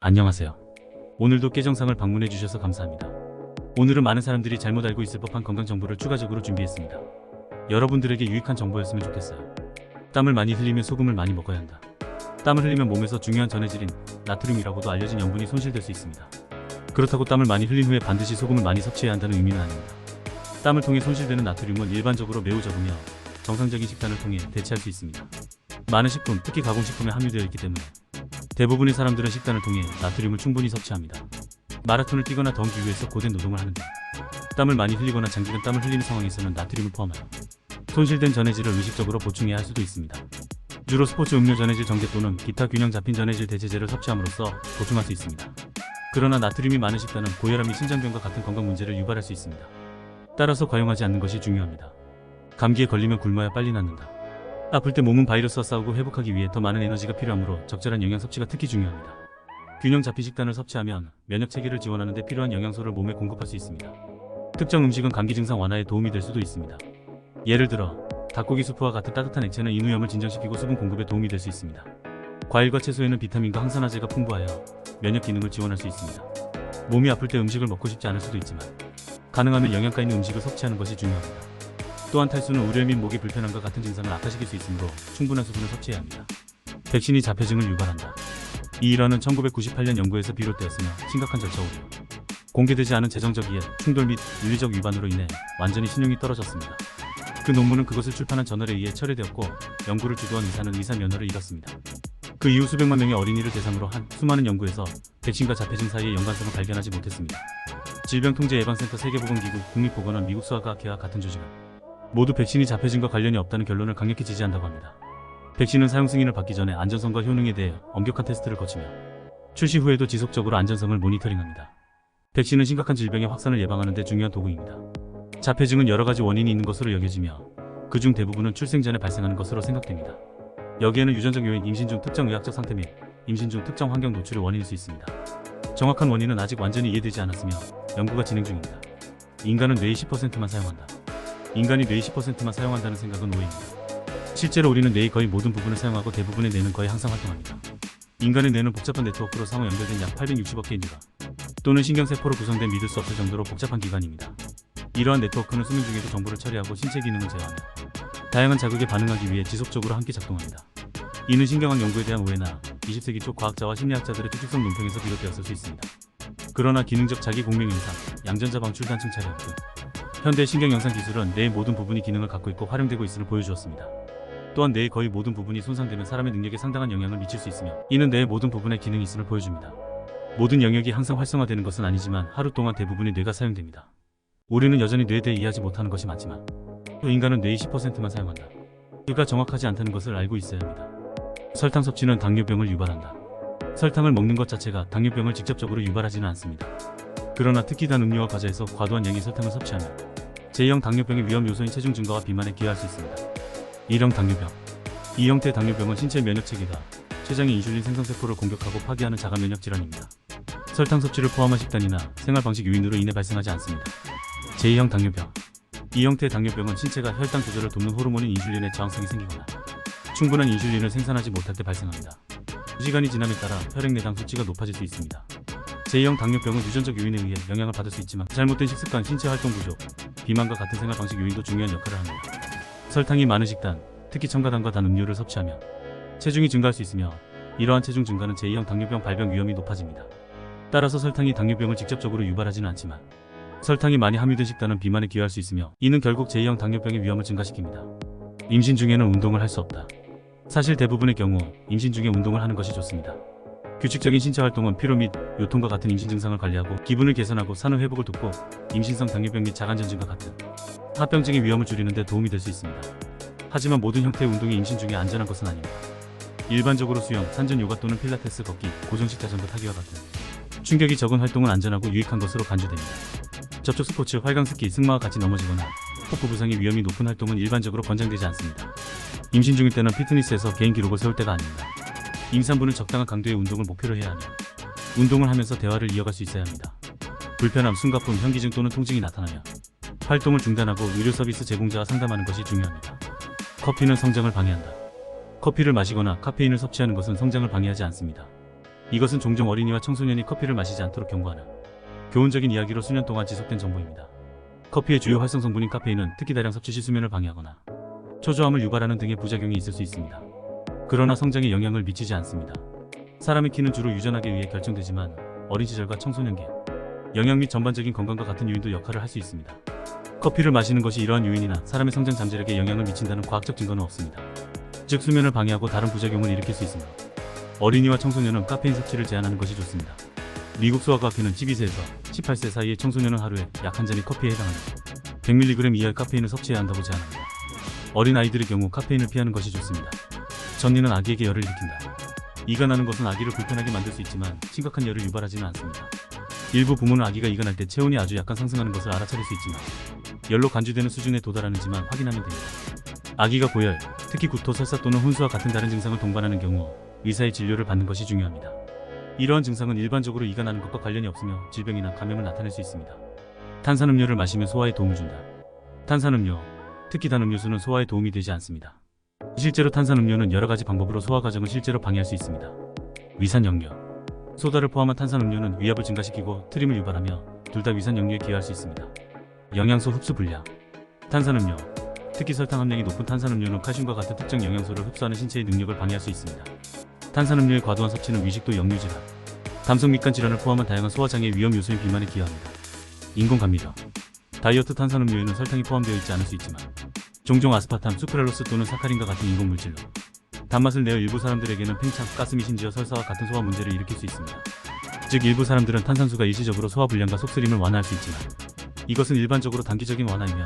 안녕하세요. 오늘도 깨정상을 방문해 주셔서 감사합니다. 오늘은 많은 사람들이 잘못 알고 있을 법한 건강 정보를 추가적으로 준비했습니다. 여러분들에게 유익한 정보였으면 좋겠어요. 땀을 많이 흘리면 소금을 많이 먹어야 한다. 땀을 흘리면 몸에서 중요한 전해질인 나트륨이라고도 알려진 염분이 손실될 수 있습니다. 그렇다고 땀을 많이 흘린 후에 반드시 소금을 많이 섭취해야 한다는 의미는 아닙니다. 땀을 통해 손실되는 나트륨은 일반적으로 매우 적으며 정상적인 식단을 통해 대체할 수 있습니다. 많은 식품, 특히 가공식품에 함유되어 있기 때문에 대부분의 사람들은 식단을 통해 나트륨을 충분히 섭취합니다. 마라톤을 뛰거나 더운 기후에서 고된 노동을 하는데 땀을 많이 흘리거나 장기간 땀을 흘리는 상황에서는 나트륨을 포함하여 손실된 전해질을 의식적으로 보충해야 할 수도 있습니다. 주로 스포츠 음료 전해질 정제 또는 기타 균형 잡힌 전해질 대체제를 섭취함으로써 보충할 수 있습니다. 그러나 나트륨이 많은 식단은 고혈압 및 심장병과 같은 건강 문제를 유발할 수 있습니다. 따라서 과용하지 않는 것이 중요합니다. 감기에 걸리면 굶어야 빨리 낫는다. 아플 때 몸은 바이러스와 싸우고 회복하기 위해 더 많은 에너지가 필요하므로 적절한 영양 섭취가 특히 중요합니다. 균형 잡힌 식단을 섭취하면 면역 체계를 지원하는 데 필요한 영양소를 몸에 공급할 수 있습니다. 특정 음식은 감기 증상 완화에 도움이 될 수도 있습니다. 예를 들어 닭고기 수프와 같은 따뜻한 액체는 인후염을 진정시키고 수분 공급에 도움이 될 수 있습니다. 과일과 채소에는 비타민과 항산화제가 풍부하여 면역 기능을 지원할 수 있습니다. 몸이 아플 때 음식을 먹고 싶지 않을 수도 있지만 가능하면 영양가 있는 음식을 섭취하는 것이 중요합니다. 또한 탈수는 우려 및 목이 불편함과 같은 증상을 악화시킬 수 있으므로 충분한 수분을 섭취해야 합니다. 백신이 자폐증을 유발한다. 이 일화는 1998년 연구에서 비롯되었으며 심각한 절차 오류, 공개되지 않은 재정적 이해, 충돌 및 윤리적 위반으로 인해 완전히 신용이 떨어졌습니다. 그 논문은 그것을 출판한 저널에 의해 철회되었고 연구를 주도한 의사는 의사 면허를 잃었습니다. 그 이후 수백만 명의 어린이를 대상으로 한 수많은 연구에서 백신과 자폐증 사이의 연관성을 발견하지 못했습니다. 질병통제예방센터 세계보건기구 국립보건원 미국 수학과학회와 같은 조직은 모두 백신이 자폐증과 관련이 없다는 결론을 강력히 지지한다고 합니다. 백신은 사용 승인을 받기 전에 안전성과 효능에 대해 엄격한 테스트를 거치며 출시 후에도 지속적으로 안전성을 모니터링합니다. 백신은 심각한 질병의 확산을 예방하는 데 중요한 도구입니다. 자폐증은 여러 가지 원인이 있는 것으로 여겨지며 그중 대부분은 출생 전에 발생하는 것으로 생각됩니다. 여기에는 유전적 요인, 임신 중 특정 의학적 상태 및 임신 중 특정 환경 노출이 원인일 수 있습니다. 정확한 원인은 아직 완전히 이해되지 않았으며 연구가 진행 중입니다. 인간은 뇌의 10%만 사용한다. 인간이 뇌의 10%만 사용한다는 생각은 오해입니다. 실제로 우리는 뇌의 거의 모든 부분을 사용하고 대부분의 뇌는 거의 항상 활동합니다. 인간의 뇌는 복잡한 네트워크로 상호 연결된 약 860억 개의 뇌가 또는 신경세포로 구성된 믿을 수 없을 정도로 복잡한 기관입니다. 이러한 네트워크는 수면 중에도 정보를 처리하고 신체 기능을 제어하며 다양한 자극에 반응하기 위해 지속적으로 함께 작동합니다. 이는 신경학 연구에 대한 오해나 20세기 초 과학자와 심리학자들의 추측성 논평에서 비롯되었을 수 있습니다. 그러나 기능적 자기 공명 현상, 양전자 방출 단층 촬영 등 현대 신경 영상 기술은 뇌의 모든 부분이 기능을 갖고 있고 활용되고 있음을 보여주었습니다. 또한 뇌의 거의 모든 부분이 손상되면 사람의 능력에 상당한 영향을 미칠 수 있으며 이는 뇌의 모든 부분에 기능이 있음을 보여줍니다. 모든 영역이 항상 활성화되는 것은 아니지만 하루 동안 대부분의 뇌가 사용됩니다. 우리는 여전히 뇌에 대해 이해하지 못하는 것이 많지만 또 인간은 뇌의 10%만 사용한다. 그가 정확하지 않다는 것을 알고 있어야 합니다. 설탕 섭취는 당뇨병을 유발한다. 설탕을 먹는 것 자체가 당뇨병을 직접적으로 유발하지는 않습니다. 그러나 특히 단 음료와 과자에서 과도한 양의 설탕을 섭취하면 제2형 당뇨병의 위험 요소인 체중 증가와 비만에 기여할 수 있습니다. 1형 당뇨병 이 형태의 당뇨병은 신체 면역 체계가 췌장의 인슐린 생성세포를 공격하고 파괴하는 자가 면역 질환입니다. 설탕 섭취를 포함한 식단이나 생활 방식 요인으로 인해 발생하지 않습니다. 제2형 당뇨병 이 형태의 당뇨병은 신체가 혈당 조절을 돕는 호르몬인 인슐린의 저항성이 생기거나 충분한 인슐린을 생산하지 못할 때 발생합니다. 시간이 지남에 따라 혈액 내당 수치가 높아질 수 있습니다. 제2형 당뇨병은 유전적 요인에 의해 영향을 받을 수 있지만 잘못된 식습관, 신체 활동 부족, 비만과 같은 생활 방식 요인도 중요한 역할을 합니다. 설탕이 많은 식단, 특히 첨가당과 단 음료를 섭취하면 체중이 증가할 수 있으며 이러한 체중 증가는 제2형 당뇨병 발병 위험이 높아집니다. 따라서 설탕이 당뇨병을 직접적으로 유발하지는 않지만 설탕이 많이 함유된 식단은 비만에 기여할 수 있으며 이는 결국 제2형 당뇨병의 위험을 증가시킵니다. 임신 중에는 운동을 할 수 없다. 사실 대부분의 경우 임신 중에 운동을 하는 것이 좋습니다. 규칙적인 신체 활동은 피로 및 요통과 같은 임신 증상을 관리하고 기분을 개선하고 산후 회복을 돕고 임신성 당뇨병 및 자간전증과 같은 합병증의 위험을 줄이는 데 도움이 될 수 있습니다. 하지만 모든 형태의 운동이 임신 중에 안전한 것은 아닙니다. 일반적으로 수영, 산전 요가 또는 필라테스, 걷기, 고정식 자전거 타기와 같은 충격이 적은 활동은 안전하고 유익한 것으로 간주됩니다. 접촉 스포츠, 활강 스키, 승마와 같이 넘어지거나 폭부 부상의 위험이 높은 활동은 일반적으로 권장되지 않습니다. 임신 중일 때는 피트니스에서 개인 기록을 세울 때가 아닙니다. 임산부는 적당한 강도의 운동을 목표로 해야 하며 운동을 하면서 대화를 이어갈 수 있어야 합니다. 불편함, 숨가쁨, 현기증 또는 통증이 나타나면 활동을 중단하고 의료 서비스 제공자와 상담하는 것이 중요합니다. 커피는 성장을 방해한다. 커피를 마시거나 카페인을 섭취하는 것은 성장을 방해하지 않습니다. 이것은 종종 어린이와 청소년이 커피를 마시지 않도록 경고하는 교훈적인 이야기로 수년 동안 지속된 정보입니다. 커피의 주요 활성 성분인 카페인은 특히 다량 섭취 시 수면을 방해하거나 초조함을 유발하는 등의 부작용이 있을 수 있습니다. 그러나 성장에 영향을 미치지 않습니다. 사람의 키는 주로 유전학에 의해 결정되지만 어린 시절과 청소년기, 영양 및 전반적인 건강과 같은 요인도 역할을 할 수 있습니다. 커피를 마시는 것이 이러한 요인이나 사람의 성장 잠재력에 영향을 미친다는 과학적 증거는 없습니다. 즉 수면을 방해하고 다른 부작용을 일으킬 수 있으므로 어린이와 청소년은 카페인 섭취를 제한하는 것이 좋습니다. 미국 소아과학회는 12세에서 18세 사이의 청소년은 하루에 약 한 잔이 커피에 해당하는 100mg 이하의 카페인을 섭취해야 한다고 제한합니다. 어린 아이들의 경우 카페인을 피하는 것이 좋습니다. 전리는 아기에게 열을 일으킨다. 이가 나는 것은 아기를 불편하게 만들 수 있지만 심각한 열을 유발하지는 않습니다. 일부 부모는 아기가 이가 날 때 체온이 아주 약간 상승하는 것을 알아차릴 수 있지만 열로 간주되는 수준에 도달하는지만 확인하면 됩니다. 아기가 고열, 특히 구토, 설사 또는 혼수와 같은 다른 증상을 동반하는 경우 의사의 진료를 받는 것이 중요합니다. 이러한 증상은 일반적으로 이가 나는 것과 관련이 없으며 질병이나 감염을 나타낼 수 있습니다. 탄산음료를 마시면 소화에 도움을 준다. 탄산음료, 특히 단 음료수는 소화에 도움이 되지 않습니다. 실제로 탄산음료는 여러 가지 방법으로 소화 과정을 실제로 방해할 수 있습니다. 위산 역류, 소다를 포함한 탄산음료는 위압을 증가시키고 트림을 유발하며 둘 다 위산 역류에 기여할 수 있습니다. 영양소 흡수 불량, 탄산음료, 특히 설탕 함량이 높은 탄산음료는 칼슘과 같은 특정 영양소를 흡수하는 신체의 능력을 방해할 수 있습니다. 탄산음료의 과도한 섭취는 위식도 역류질환, 담성 밑간 질환을 포함한 다양한 소화장애 위험 요소인 비만에 기여합니다. 인공감미료, 다이어트 탄산음료에는 설탕이 포함되어 있지 않을 수 있지만 종종 아스파탐, 수크랄로스 또는 사카린과 같은 인공물질로 단맛을 내어 일부 사람들에게는 팽창, 가스미 심지어 설사와 같은 소화 문제를 일으킬 수 있습니다. 즉 일부 사람들은 탄산수가 일시적으로 소화 불량과 속쓰림을 완화할 수 있지만 이것은 일반적으로 단기적인 완화이며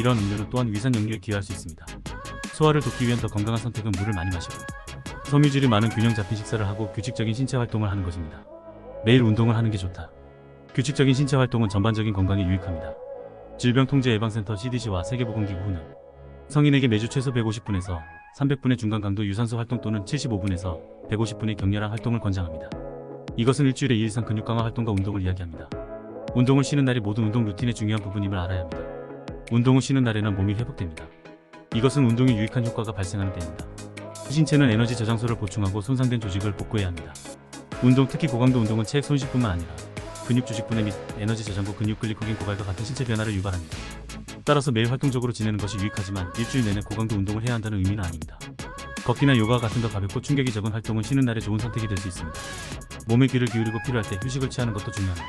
이러한 음료는 또한 위산 역류에 기여할 수 있습니다. 소화를 돕기 위한 더 건강한 선택은 물을 많이 마시고 섬유질이 많은 균형 잡힌 식사를 하고 규칙적인 신체 활동을 하는 것입니다. 매일 운동을 하는 게 좋다. 규칙적인 신체 활동은 전반적인 건강에 유익합니다. 질병통제예방센터 CDC와 세계보건기구 후는 성인에게 매주 최소 150분에서 300분의 중간 강도 유산소 활동 또는 75분에서 150분의 격렬한 활동을 권장합니다. 이것은 일주일에 2 이상 근육 강화 활동과 운동을 이야기합니다. 운동을 쉬는 날이 모든 운동 루틴의 중요한 부분임을 알아야 합니다. 운동을 쉬는 날에는 몸이 회복됩니다. 이것은 운동에 유익한 효과가 발생하는 때입니다. 신체는 에너지 저장소를 보충하고 손상된 조직을 복구해야 합니다. 운동 특히 고강도 운동은 체액 손실뿐만 아니라 근육 조직 분해 및 에너지 저장고 근육 글리코겐 고갈과 같은 신체 변화를 유발합니다. 따라서 매일 활동적으로 지내는 것이 유익하지만 일주일 내내 고강도 운동을 해야 한다는 의미는 아닙니다. 걷기나 요가와 같은 더 가볍고 충격이 적은 활동은 쉬는 날에 좋은 선택이 될 수 있습니다. 몸에 귀를 기울이고 필요할 때 휴식을 취하는 것도 중요합니다.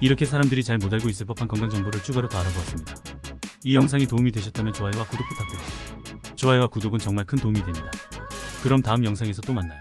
이렇게 사람들이 잘 못 알고 있을 법한 건강 정보를 추가로 더 알아보았습니다. 이 영상이 도움이 되셨다면 좋아요와 구독 부탁드립니다. 좋아요와 구독은 정말 큰 도움이 됩니다. 그럼 다음 영상에서 또 만나요.